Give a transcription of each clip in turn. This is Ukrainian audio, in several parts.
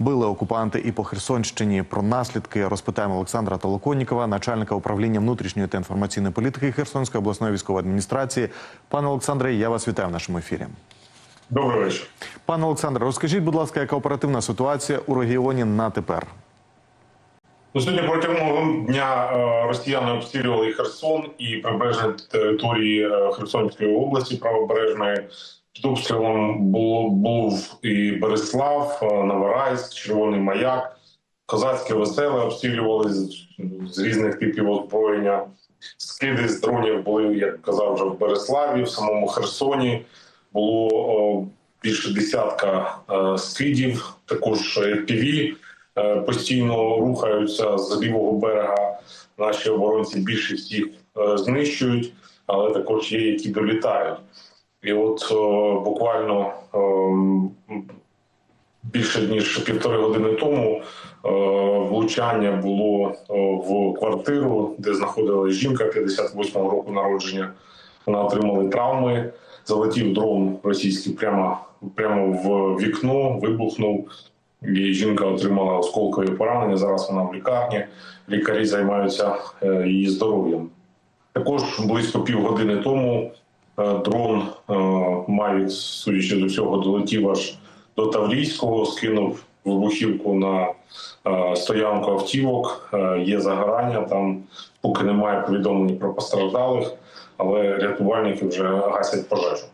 били окупанти і по Херсонщині. Про наслідки розпитаємо Олександра Толоконнікова, начальника управління внутрішньої та інформаційної політики Херсонської обласної військової адміністрації. Пане Олександре, я вас вітаю в нашому ефірі. Добрий вечір. Пане Олександре, розкажіть, будь ласка, яка оперативна ситуація у регіоні на тепер? Ну, сьогодні протягом дня е, росіяни обстрілювали і Херсон і прибережні території е, Херсонської області правобережної. Під обстрілом було був і Береслав, е, Новорайськ, Червоний Маяк, Козацьке веселе обстрілювали з, з різних типів озброєння. Скиди з дронів були, як казав, вже в Береславі, в самому Херсоні було о, більше десятка е, скидів, також FPV. Е, постійно рухаються з лівого берега. Наші оборонці більшість їх е, знищують, але також є, які долітають. І от е, буквально е, більше ніж півтори години тому е, влучання було в квартиру, де знаходилась жінка 58-го року народження. Вона отримала травми. Залетів дрон російський прямо, прямо в вікно, вибухнув. І жінка отримала осколкові поранення. Зараз вона в лікарні. Лікарі займаються її здоров'ям. Також близько півгодини тому дрон е, Mavic, судячи до всього, долетів аж до Таврійського, скинув вибухівку на е, стоянку автівок. Е, Є загорання там, поки немає повідомлень про постраждалих, але рятувальники вже гасять пожежу.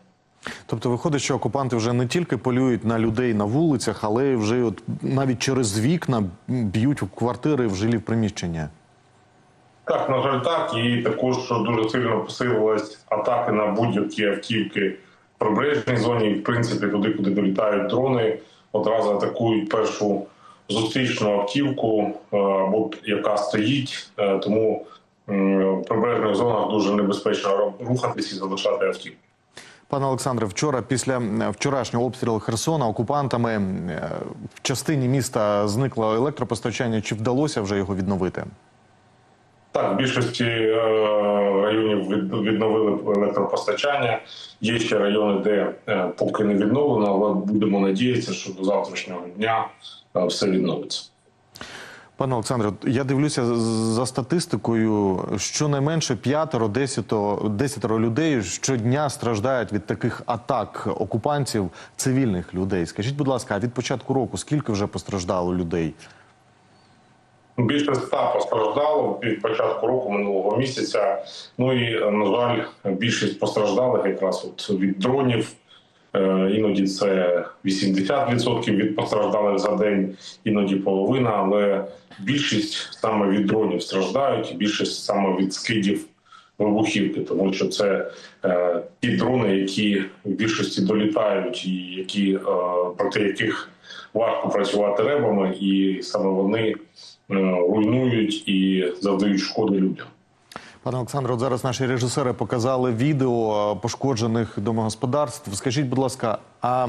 Тобто виходить, що окупанти вже не тільки полюють на людей на вулицях, але вже от навіть через вікна б'ють в квартири в жилі в приміщення. Так, на жаль, так. І також дуже сильно посилилась атаки на будь-які автівки в прибережній зоні. В принципі, туди, куди долітають дрони, одразу атакують першу зустрічну автівку, е, або яка стоїть. Е, Тому в прибережних зонах дуже небезпечно рухатись і залишати автівку. Пане Олександре, вчора, після вчорашнього обстрілу Херсона, окупантами е, в частині міста зникло електропостачання. Чи вдалося вже його відновити? Так, в більшості е, районів від- відновили електропостачання. Є ще райони, де е, поки не відновлено, але будемо надіятися, що до завтрашнього дня е, все відновиться. Пане Олександре, я дивлюся за статистикою, щонайменше п'ятеро, десятеро, десятеро людей щодня страждають від таких атак окупантів цивільних людей. Скажіть, будь ласка, а від початку року скільки вже постраждало людей? Більше ста постраждало від початку року минулого місяця. Ну і на жаль, більшість постраждалих якраз от від дронів. Е, Іноді це 80% від постраждалих за день, іноді половина, але більшість саме від дронів страждають, більшість саме від скидів вибухівки, тому що це е, ті дрони, які в більшості долітають, і які е, проти яких важко працювати ребами, і саме вони руйнують і завдають шкоди людям. Пане Олександре, от зараз наші режисери показали відео е, пошкоджених домогосподарств. Скажіть, будь ласка, а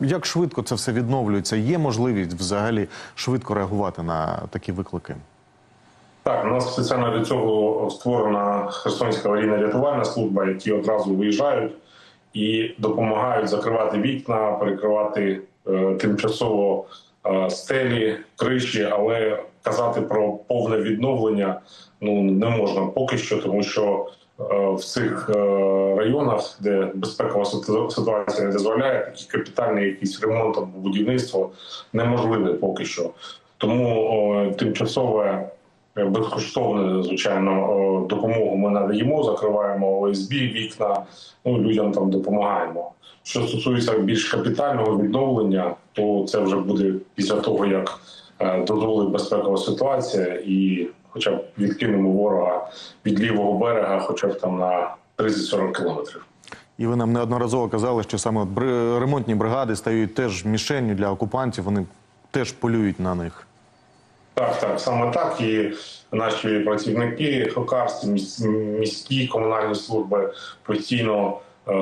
як швидко це все відновлюється? Є можливість взагалі швидко реагувати на такі виклики? Так, у нас спеціально для цього створена Херсонська аварійна рятувальна служба, які одразу виїжджають і допомагають закривати вікна, перекривати е, тимчасово е, стелі, криші, але казати про повне відновлення ну не можна поки що, тому що е, в цих е, районах, де безпекова ситуація не дозволяє, такі капітальні якісь ремонт або будівництво неможливе поки що. Тому тимчасове безкоштовне, звичайно, допомогу ми надаємо, закриваємо ОСБ, вікна, ну людям там допомагаємо. Що стосується більш капітального відновлення, то це вже буде після того, як е, дозволить безпекова ситуація, і хоча б відкинемо ворога від лівого берега, хоча б там на 30-40 кілометрів. І ви нам неодноразово казали, що саме ремонтні бригади стають теж мішенню для окупантів. Вони теж полюють на них. Так, так, саме так. І наші працівники, хокарські, міські комунальні служби постійно е,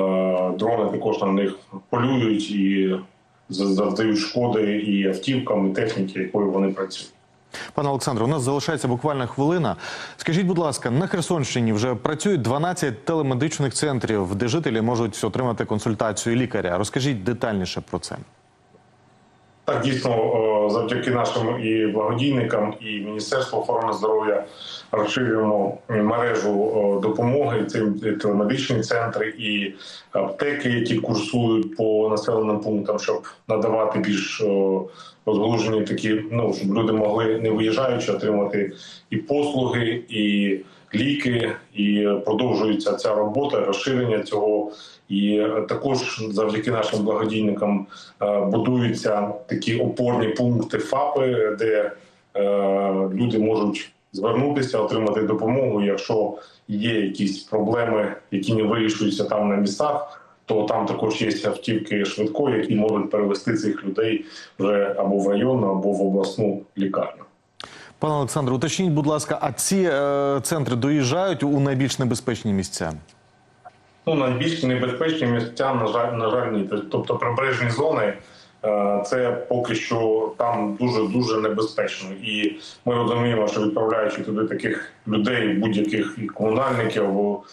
дрони також на них полюють і завдають шкоди і автівкам, і техніці, якою вони працюють. Пане Олександре, у нас залишається буквально хвилина. Скажіть, будь ласка, на Херсонщині вже працюють 12 телемедичних центрів, де жителі можуть отримати консультацію лікаря. Розкажіть детальніше про це. Так, дійсно, е, завдяки нашим і благодійникам, і Міністерству охорони здоров'я розширюємо мережу е, допомоги. Це телемедичні центри і аптеки, які курсують по населеним пунктам, щоб надавати більш розгалужені такі, ну щоб люди могли не виїжджаючи, отримати і послуги, і ліки, і продовжується ця робота, розширення цього. І е, також завдяки нашим благодійникам е, будуються такі опорні пункти ФАПи, де е, люди можуть звернутися, отримати допомогу. Якщо є якісь проблеми, які не вирішуються там на місцях, то там також є автівки швидкої, які можуть перевести цих людей вже або в районну, або в обласну лікарню. Пане Олександре, уточніть, будь ласка, а ці е, центри доїжджають у найбільш небезпечні місця? Ну, найбільш небезпечні місця, на жаль, на жаль, ні. Тобто прибережні зони е, це поки що там дуже дуже небезпечно. І ми розуміємо, що відправляючи туди таких людей, будь-яких і комунальників або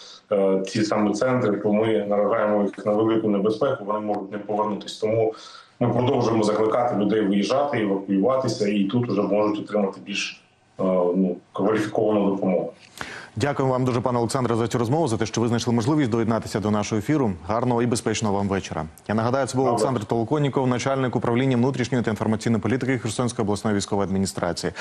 ці саме центри, то ми наражаємо їх на велику небезпеку, вони можуть не повернутися. Тому ми продовжуємо закликати людей виїжджати, евакуюватися, і тут вже можуть отримати більш е, ну, кваліфіковану допомогу. Дякую вам дуже, пане Олександре, за цю розмову, за те, що ви знайшли можливість доєднатися до нашого ефіру. Гарного і безпечного вам вечора. Я нагадаю, це був Добре. Олександр Толоконіков, начальник управління внутрішньої та інформаційної політики Херсонської обласної військової адміністрації.